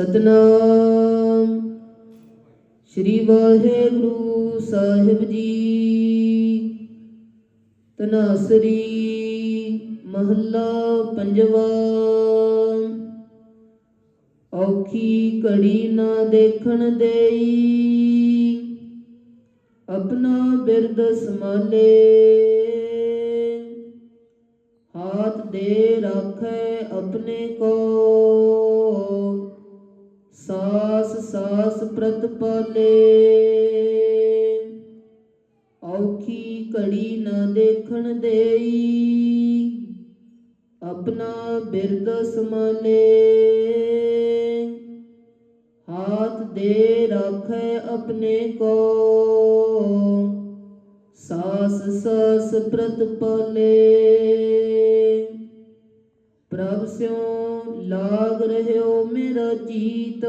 ਸਤਨਾਮ। ਸ੍ਰੀ ਵਾਹਿਗੁਰੂ ਸਾਹਿਬ ਜੀ ਤਨਾਸਰੀ ਮਹੱਲਾ ਪੰਜਵਾ। ਔਖੀ ਘੜੀ ਨਾ ਦੇਖਣ ਦੇਈ, ਆਪਣਾ ਬਿਰਦ ਸਮਾਲੇ ਹਾਥ ਦੇ ਰਾਖੈ ਆਪਣੇ ਕੋ ਸਾਸ ਸਾਸ ਪ੍ਰਤਪਾਲੇ ਔਖੀ ਘੜੀ ਨਾ ਦੇਖਣ ਦੇਈ। ਆਪਣਾ ਬਿਰਦ ਸਮਾਲੇ ਹਾਥ ਦੇ ਰਾਖੈ ਆਪਣੇ ਕੋ। ਸਾਸ ਸਾਸ ਪ੍ਰਤਪਾਲੇ ਪ੍ਰਭ ਸਿਉ ਲਾਗ ਰਹਿਓ ਮੇਰਾ ਚੀਤ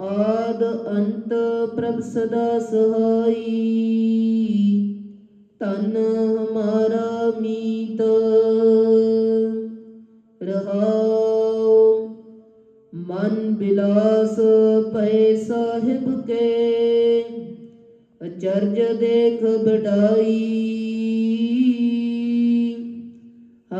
ਆਦ ਅੰਤ ਪ੍ਰਭ ਸਦਾ ਸਹਾਈ। ਤਨ ਹਮਾਰਾ ਮੀਤ। ਰਹਾਉ, ਮਨ ਬਿਲਾਸ ਪੈ ਸਾਹਿਬ ਕੇ। ਅਚਰਜ ਦੇਖ ਬਡਾਈ